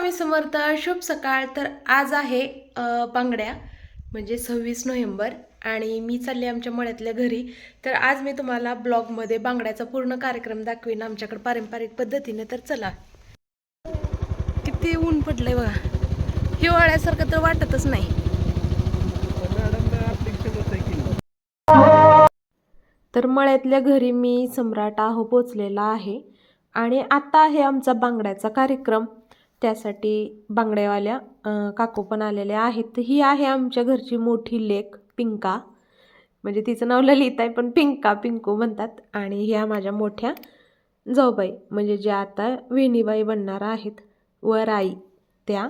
स्वामी समर्थ शुभ सकाळ. तर आज आहे बांगड्या म्हणजे सव्वीस नोव्हेंबर आणि मी चालले आमच्या मळ्यातल्या घरी. तर आज मी तुम्हाला ब्लॉगमध्ये बांगड्याचा पूर्ण कार्यक्रम दाखवीन आमच्याकडे पारंपरिक पद्धतीने. तर चला. किती ऊन पडलंय बघा. हिवाळ्यासारखं तर वाटतच नाही. तर मळ्यातल्या घरी मी सम्राट आहो पोचलेला आहे. आणि आता आहे आमचा बांगड्याचा कार्यक्रम. त्यासाठी बांगड्यावाल्या काकू पण आलेल्या आहेत. ही आहे आमच्या घरची मोठी लेक पिंका. म्हणजे तिचं नाव ललित आहे पण पिंका पिंकू म्हणतात. आणि ह्या माझ्या मोठ्या जाऊबाई. म्हणजे ज्या आता वेणीबाई बनणार आहेत व राई त्या.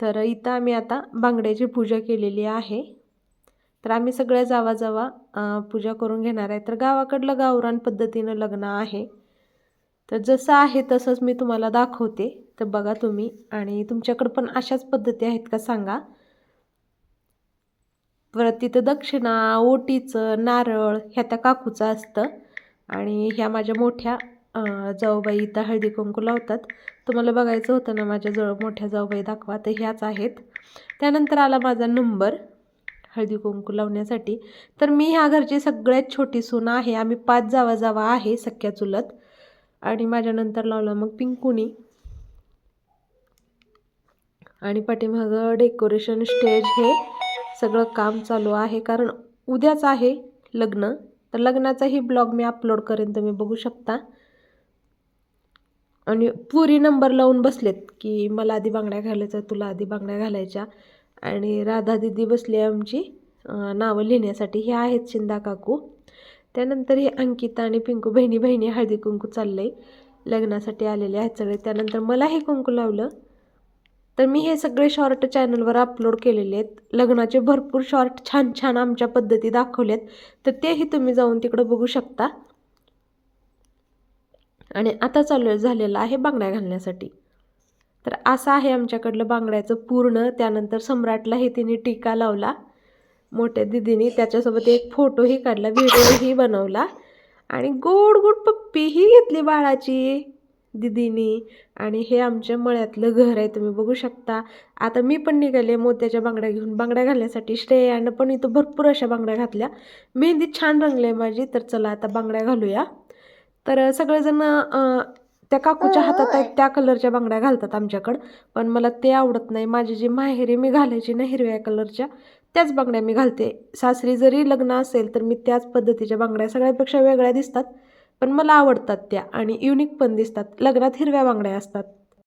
तर इथं आम्ही आता बांगड्याची पूजा केलेली आहे. तर आम्ही सगळ्या जावा पूजा करून घेणार आहे. तर गावाकडलं गावरान पद्धतीनं लग्न आहे. तर जसं आहे तसंच मी तुम्हाला दाखवते. तर बघा तुम्ही आणि तुमच्याकडं पण अशाच पद्धती आहेत का सांगा? परत तिथं दक्षिणा ओटीचं नारळ ह्या त्या काकूचं असतं. आणि ह्या माझ्या मोठ्या जाऊबाई इथं हळदी कुंकू लावतात. तुम्हाला बघायचं होतं ना माझ्या जवळ मोठ्या जाऊबाई दाखवा तर ह्याच आहेत. त्यानंतर आला माझा नंबर हळदी कुंकू लावण्यासाठी. तर मी ह्या घरची सगळ्यात छोटी सून आहे. आम्ही पाच जावा जावा आहे सख्या चुलत. आणि माझ्यानंतर लावला मग पिंकुनी. आणि पाठीमागं डेकोरेशन स्टेज हे सगळं काम चालू आहे. कारण उद्याच आहे लग्न. तर लग्नाचाही ब्लॉग मी अपलोड करेन तुम्ही बघू शकता. आणि पुरी नंबर लावून बसलेत की मला आधी बांगड्या घालायच्या तुला आधी बांगड्या घालायच्या. आणि राधा दिदी बसली आहे आमची. नावं लिहिण्यासाठी. हे आहेत शिंदा काकू. त्यानंतर हे अंकिता आणि पिंकू बहिणी बहिणी हळदी कुंकू चाललं आहे लग्नासाठी आलेले आहेत सगळे. त्यानंतर मला हे कुंकू लावलं. तर मी हे सगळे शॉर्ट चॅनलवर अपलोड केलेले आहेत. लग्नाचे भरपूर शॉर्ट छान छान आमच्या पद्धती दाखवल्यात. तर तेही तुम्ही जाऊन तिकडं बघू शकता. आणि आता चालू झालेलं आहे बांगड्या घालण्यासाठी. तर असं आहे आमच्याकडलं बांगड्याचं पूर्ण. त्यानंतर सम्राटला तिने टीका लावला. मोठ्या दिदीने त्याच्यासोबत एक फोटोही काढला व्हिडिओही बनवला. आणि गोड गोड पप्पीही घेतली बाळाची दिदीनी. आणि हे आमच्या मळ्यातलं घर आहे तुम्ही बघू शकता. आता मी पण निघाले मोत्याच्या बांगड्या घेऊन. बांगड्या घालण्यासाठी श्रेयानं पण इथं भरपूर अशा बांगड्या घातल्या. मेहंदी छान रंगली आहे माझी तर चला आता बांगड्या घालूया. तर सगळेजण त्या काकूच्या हातात आहेत त्या कलरच्या बांगड्या घालतात आमच्याकडं. पण मला ते आवडत नाही. माझी जी माहेरी मी घालायची ना हिरव्या कलरच्या त्याच बांगड्या मी घालते. सासरी जरी लग्न असेल तर मी त्याच पद्धतीच्या बांगड्या सगळ्यापेक्षा वेगळ्या दिसतात. पण मला आवडतात त्या आणि युनिक पण दिसतात. लग्नात हिरव्या बांगड्या असतात.